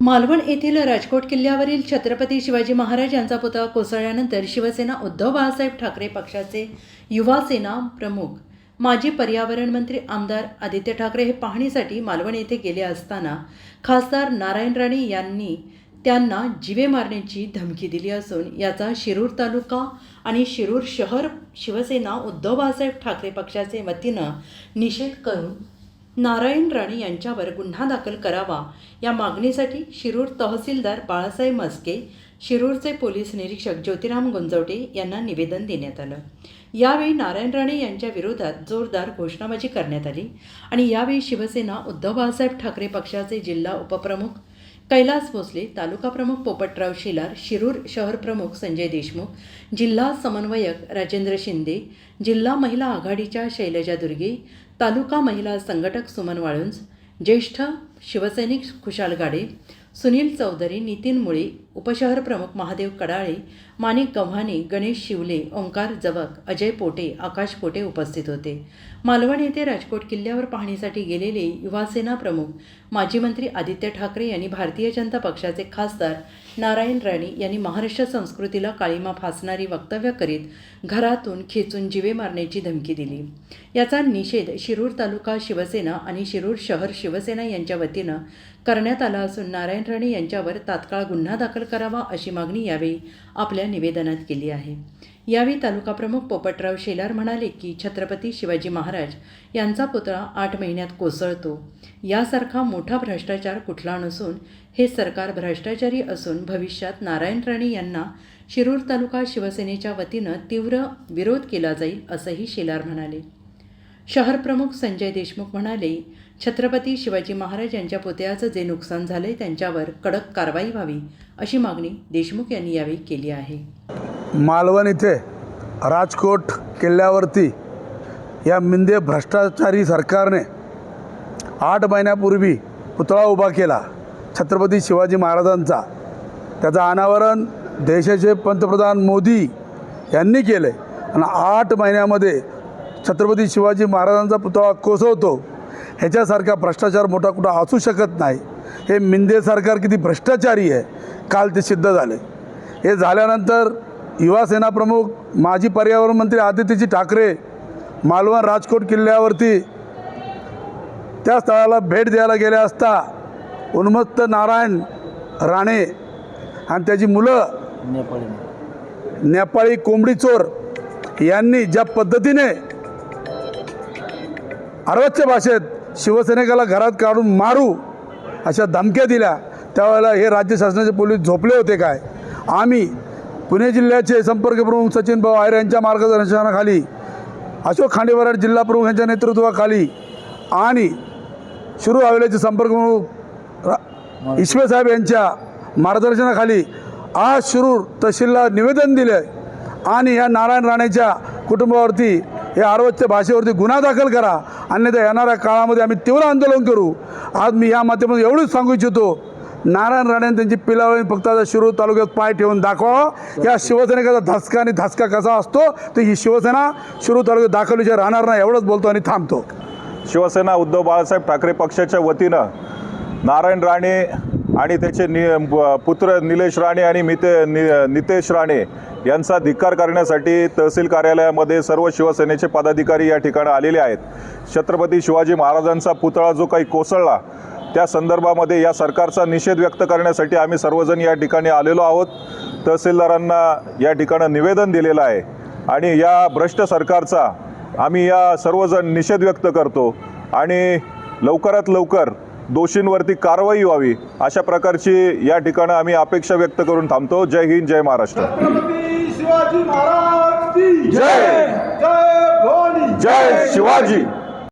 मालवण येथील राजकोट किल्ल्यावरील छत्रपती शिवाजी महाराज यांचा पुतळा कोसळल्यानंतर शिवसेना उद्धव बाळासाहेब ठाकरे पक्षाचे युवा सेना प्रमुख माजी पर्यावरण मंत्री आमदार आदित्य ठाकरे हे पाहणीसाठी मालवण येथे गेले असताना खासदार नारायण राणे यांनी त्यांना जीवे मारण्याची धमकी दिली असून याचा शिरूर तालुका आणि शिरूर शहर शिवसेना उद्धव बाळासाहेब ठाकरे पक्षाचे वतीनं निषेध करून नारायण राणे यांच्यावर गुन्हा दाखल करावा या मागणीसाठी शिरूर तहसीलदार बाळासाहेब मस्के शिरूरचे पोलीस निरीक्षक ज्योतिराम गुंजवटे यांना निवेदन देण्यात आलं. यावेळी नारायण राणे यांच्या विरोधात जोरदार घोषणाबाजी करण्यात आली आणि यावेळी शिवसेना उद्धव बाळासाहेब ठाकरे पक्षाचे जिल्हा उपप्रमुख कैलास भोसले तालुका प्रमुख पोपटराव शेलार शिरूर शहर प्रमुख संजय देशमुख जिल्हा समन्वयक राजेंद्र शिंदे जिल्हा महिला आघाडीच्या शैलजा दुर्गे तालुका महिला संघटक सुमन वाळुंज ज्येष्ठ शिवसैनिक खुशाल गाडे सुनील चौधरी नितीन मुळे उपशहर प्रमुख महादेव कडाळे माणिक गव्हाणे गणेश शिवले ओंकार जवक अजय पोटे आकाश पोटे उपस्थित होते. मालवण येथे राजकोट किल्ल्यावर पाहणीसाठी गेलेले युवासेना प्रमुख माजी मंत्री आदित्य ठाकरे यांनी भारतीय जनता पक्षाचे खासदार नारायण राणे यांनी महाराष्ट्र संस्कृतीला काळीमा फासणारी वक्तव्य करीत घरातून खेचून जिवे मारण्याची धमकी दिली. याचा निषेध शिरूर तालुका शिवसेना आणि शिरूर शहर शिवसेना यांच्या वतीनं करण्यात आला असून नारायण राणे यांच्यावर तात्काळ गुन्हा दाखल करावा अशी मागणी यावेळी आपल्या निवेदनात केली आहे. यावेळी तालुका प्रमुख पोपटराव शेलार म्हणाले की छत्रपती शिवाजी महाराज यांचा पुतळा आठ महिन्यात कोसळतो. यासारखा मोठा भ्रष्टाचार कुठला नसून हे सरकार भ्रष्टाचारी असून भविष्यात नारायण राणे यांना शिरूर तालुका शिवसेनेच्या वतीनं तीव्र विरोध केला जाईल असंही शेलार म्हणाले. शहर प्रमुख संजय देशमुख म्हणाले छत्रपती शिवाजी महाराज यांच्या पुतळ्याचं जे नुकसान झालंय त्यांच्यावर कडक कारवाई व्हावी अशी मागणी देशमुख यांनी यावेळी केली आहे. मालवण इथे राजकोट किल्ल्यावरती या मिंदे भ्रष्टाचारी सरकारने आठ महिन्यापूर्वी पुतळा उभा केला. छत्रपती शिवाजी महाराजांचा. त्याचं अनावरण देशाचे पंतप्रधान मोदी यांनी केले आणि आठ महिन्यामध्ये छत्रपती शिवाजी महाराजांचा पुतळा कोसळतो. ह्याच्यासारखा भ्रष्टाचार मोठा कुठं असू शकत नाही. हे मिंदे सरकार किती भ्रष्टाचारी आहे. काल ते सिद्ध झाले. हे झाल्यानंतर युवा सेना प्रमुख माजी पर्यावरण मंत्री आदित्यजी ठाकरे मालवण राजकोट किल्ल्यावरती त्या स्थळाला भेट द्यायला गेले असता उन्मत्त नारायण राणे आणि त्याची मुलं नेपाळी. कोंबडी चोर यांनी ज्या पद्धतीने अर्वच्य भाषेत शिवसैनिकाला घरात काढून मारू अशा धमक्या दिल्या. त्यावेळेला हे राज्य शासनाचे पोलीस झोपले होते काय? आम्ही पुणे जिल्ह्याचे संपर्क प्रमुख सचिन भाऊ आयर यांच्या मार्गदर्शनाखाली अशोक खांडेवराड जिल्हा प्रमुख यांच्या नेतृत्वाखाली आणि शिरू हवेलीचे संपर्कप्रमुख ईश्वर साहेब यांच्या मार्गदर्शनाखाली आज शिरूर तहसीलला निवेदन दिले आणि या नारायण राणेच्या कुटुंबावरती या आरोग्य भाषेवरती गुन्हा दाखल करा. अन्यथा येणाऱ्या काळामध्ये आम्ही तीव्र आंदोलन करू. आज मी या माध्यमातून एवढंच सांगू इच्छितो नारायण राणे त्यांची पिलावळी फक्त आता शिरूर तालुक्यात पाय ठेवून दाखवा. या शिवसेनेचा धसका आणि धसका कसा असतो तर ही शिवसेना शिरूर तालुक्यात दाखवलीच्या राहणार नाही एवढंच बोलतो आणि थांबतो. शिवसेना उद्धव बाळासाहेब ठाकरे पक्षाच्या वतीनं नारायण राणे आणि त्याचे नि पुत्र निलेश राणे आणि मिते नि नितेश राणे यांचा धिक्कार करण्यासाठी तहसील कार्यालयामध्ये सर्व शिवसेनेचे पदाधिकारी या ठिकाणी आलेले आहेत. छत्रपती शिवाजी महाराजांचा पुतळा जो काही कोसळला त्या संदर्भामध्ये या सरकारचा निषेध व्यक्त करण्यासाठी आम्ही सर्वजण या ठिकाणी आलेलो आहोत. तहसीलदारांना या ठिकाणी निवेदन दिलेलं आहे आणि या भ्रष्ट सरकारचा आम्ही या सर्वजण निषेध व्यक्त करतो आणि लवकरात लवकर दोषींवरती कारवाई व्हावी अशा प्रकारची या ठिकाणी आम्ही अपेक्षा व्यक्त करून थांबतो. जय हिंद जय महाराष्ट्र. जय. जय शिवाजी.